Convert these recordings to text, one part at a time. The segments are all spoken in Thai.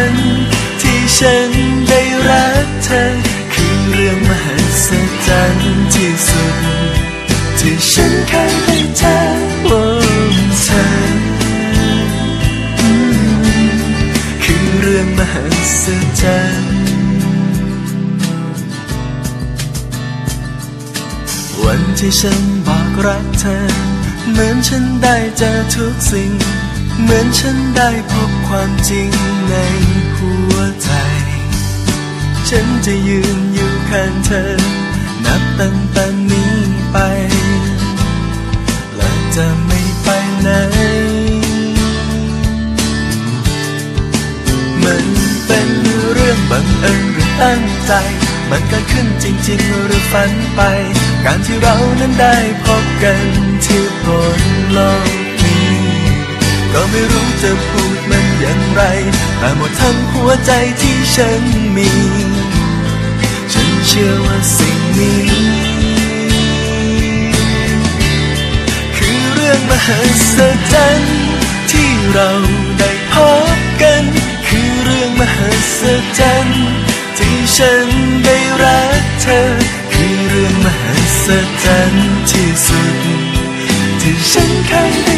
์ ฉันเคยได้เจอโอ้เธอคือเรื่องมหัศจรรย์วันที่ฉันบอกรักเธอ เหมือนฉันได้เจอทุกสิ่ง เหมือนฉันได้พบความจริงในหัวใจ ฉันจะยืนอยู่ข้างเธอ นับตั้งแต่นี้ไป จะไม่ไปไหน มันเป็นเรื่องบังเอิญหรือตั้งใจ มันเกิดขึ้นจริง ๆ หรือฝันไป การที่เรานั้นได้พบกันที่บนโลกนี้ ก็ไม่รู้จะพูดมันอย่างไร แต่หมดทั้งหัวใจที่ฉันมี ฉันเชื่อว่าสิ่งนี้ รื่องมหัศจรรย์ที่เราได้พบกัน คือเรื่องมหัศจรรย์ที่ฉันได้รักเธอ คือเรื่องมหัศจรรย์ที่สุด ที่ฉันเคยได้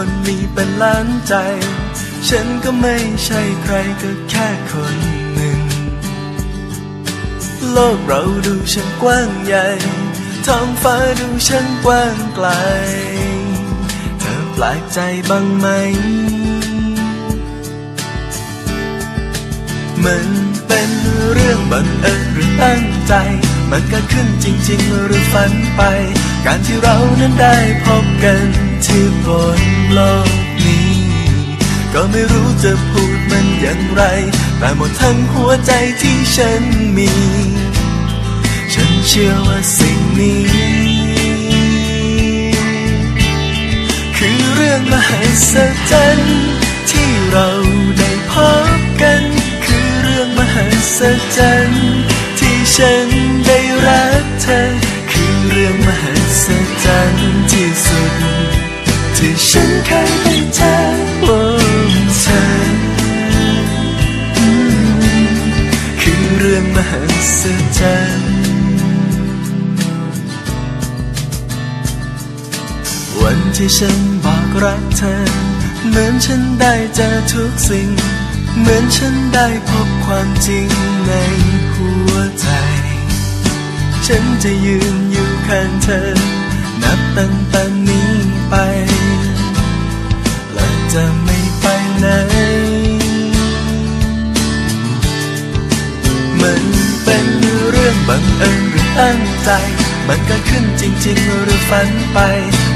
คนมีเป็นล้านใจ ฉันก็ไม่ใช่ใครก็แค่คนหนึ่ง โลกเราดูช่างกว้างใหญ่ ท้องฟ้าดูช่างกว้างไกล เธอแปลกใจบ้างไหม มันเป็นเรื่องบังเอิญหรือตั้งใจ มันเกิดขึ้นจริง ๆ หรือฝันไป การที่เรานั้นได้พบกัน ที่บนโลกนี้ ก็ไม่รู้จะพูดมันอย่างไร แต่หมดทั้งหัวใจที่ฉันมี ฉันเชื่อว่าสิ่งนี้ คือเรื่องมหัศจรรย์ที่เราได้พบกัน คือเรื่องมหัศจรรย์ที่ฉัน ที่ฉันบอกรักเธอ เหมือนฉันได้เจอทุกสิ่ง เหมือนฉันได้พบความจริงในหัวใจ ฉันจะยืนอยู่ข้างเธอ นับตั้งแต่นี้ไป และจะไม่ไปไหน มันเป็นเรื่องบังเอิญหรือตั้งใจ มันเกิดขึ้นจริง ๆ หรือฝันไป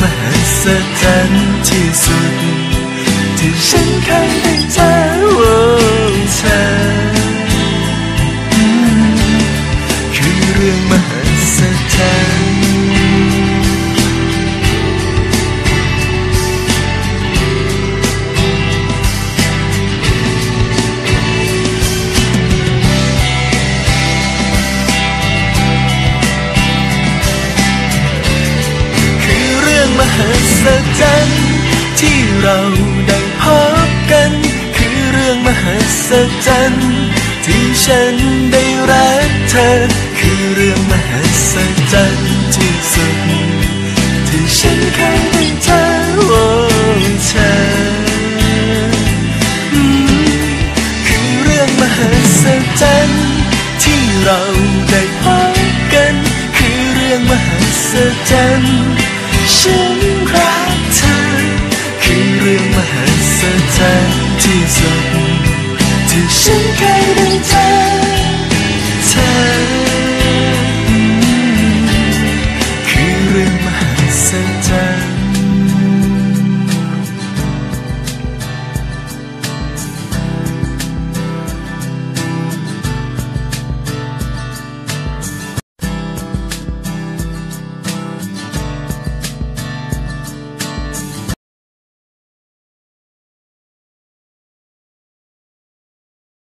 มหัศจรรย์ที่สุด ที่ฉันเคยได้เจอ ที่ฉันได้รักเธอ คือเรื่องมหัศจรรย์ที่สุด ที่ฉันเคยได้เจอโอ้เธออืมคือเรื่องมหัศจรรย์ที่เราได้พบกัน คือเรื่องมหัศจรรย์ฉันรักเธอ คือเรื่องมหัศจรรย์ที่สุด 盛开的灿烂